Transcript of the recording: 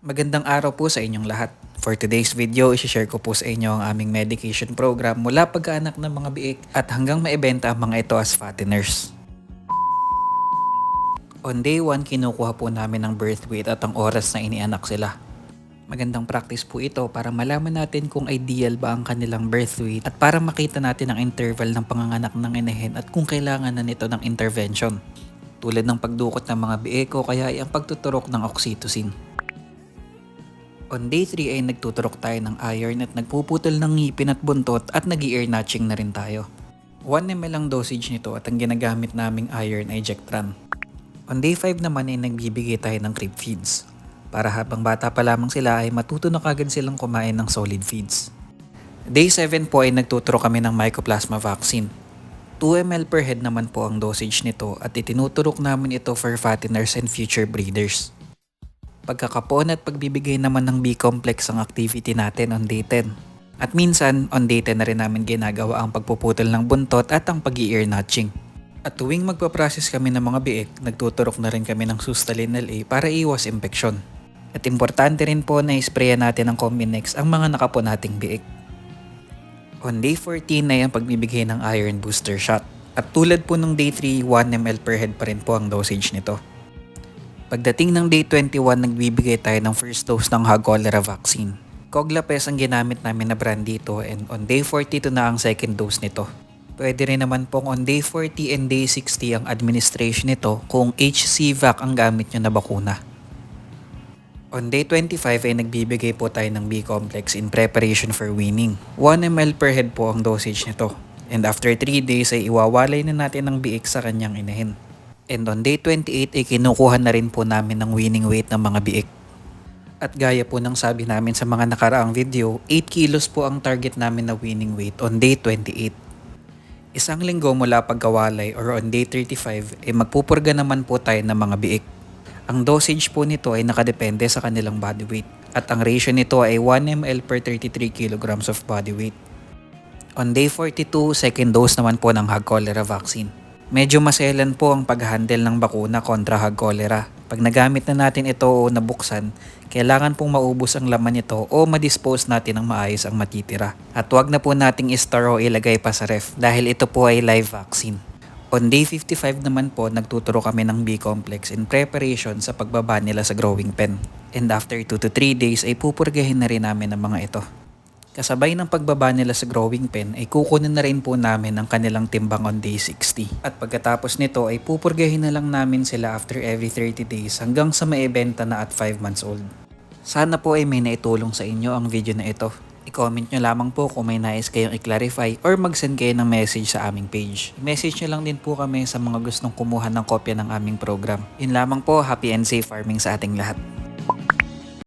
Magandang araw po sa inyong lahat. For today's video, isi-share ko po sa inyo ang aming medication program mula pagkaanak ng mga biik at hanggang maibenta ang mga ito as fatteners. On day 1, kinukuha po namin ang birth weight at ang oras na inianak sila. Magandang practice po ito para malaman natin kung ideal ba ang kanilang birth weight at para makita natin ang interval ng panganganak ng inahin at kung kailangan na nito ng intervention. Tulad ng pagdukot ng mga bieko kaya ay ang pagtuturok ng oxytocin. On day 3 ay nagtuturok tayo ng iron at nagpuputol ng ngipin at buntot at nag ear notching na rin tayo. 1 ml ang dosage nito at ang ginagamit naming iron ay Jectran. On day 5 naman ay nagbibigay tayo ng crib feeds. Para habang bata pa lamang sila ay matuto na kagad silang kumain ng solid feeds. Day 7 po ay nagtuturo kami ng Mycoplasma vaccine. 2 ml per head naman po ang dosage nito at itinuturok namin ito for fatteners and future breeders. Pagkakapon at pagbibigay naman ng B-complex ang activity natin on day 10. At minsan, on day 10 na rin namin ginagawa ang pagpuputol ng buntot at ang pag ear notching. At tuwing magpaprocess kami ng mga biik, nagtuturok na rin kami ng Sustalin LA para iwas impeksyon. At importante rin po na isprayan natin ng Combinex ang mga nakapo nating biik. On day 14 na yung pagbibigay ng iron booster shot. At tulad po ng day 3, 1 ml per head pa rin po ang dosage nito. Pagdating ng day 21, nagbibigay tayo ng first dose ng hog cholera vaccine. Coglapes ang ginamit namin na brand dito and on day 42 na ang second dose nito. Pwede rin naman pong on day 40 and day 60 ang administration nito kung HCVAC ang gamit nyo na bakuna. On day 25 ay nagbibigay po tayo ng B-complex in preparation for weaning. 1 ml per head po ang dosage nito. And after 3 days ay iwawalay na natin ng biik sa kanyang inahin. And on day 28 ay kinukuha na rin po namin ng winning weight ng mga biik. At gaya po ng sabi namin sa mga nakaraang video, 8 kilos po ang target namin na winning weight on day 28. Isang linggo mula pagkawalay or on day 35 ay magpupurga naman po tayo ng mga biik. Ang dosage po nito ay nakadepende sa kanilang body weight at ang ratio nito ay 1 ml per 33 kilograms of body weight. On day 42, second dose naman po ng hog cholera vaccine. Medyo maselan po ang pag-handle ng bakuna kontra hog cholera. Pag nagamit na natin ito o nabuksan, kailangan pong maubos ang laman nito o ma-dispose natin ng maayos ang matitira. At wag na po nating i-store o ilagay pa sa ref dahil ito po ay live vaccine. On day 55 naman po, nagtuturo kami ng B-complex in preparation sa pagbaba nila sa growing pen. And after 2 to 3 days ay pupurgahin na rin namin ang mga ito. Kasabay ng pagbaba nila sa growing pen ay kukunin na rin po namin ang kanilang timbang on day 60. At pagkatapos nito ay pupurgahin na lang namin sila after every 30 days hanggang sa maibenta na at 5 months old. Sana po ay may naitulong sa inyo ang video na ito. I-comment nyo lamang po kung may nais kayong i-clarify or mag-send kayo ng message sa aming page. I-message nyo lang din po kami sa mga gustong kumuha ng kopya ng aming program. Yun lamang po, happy and safe farming sa ating lahat.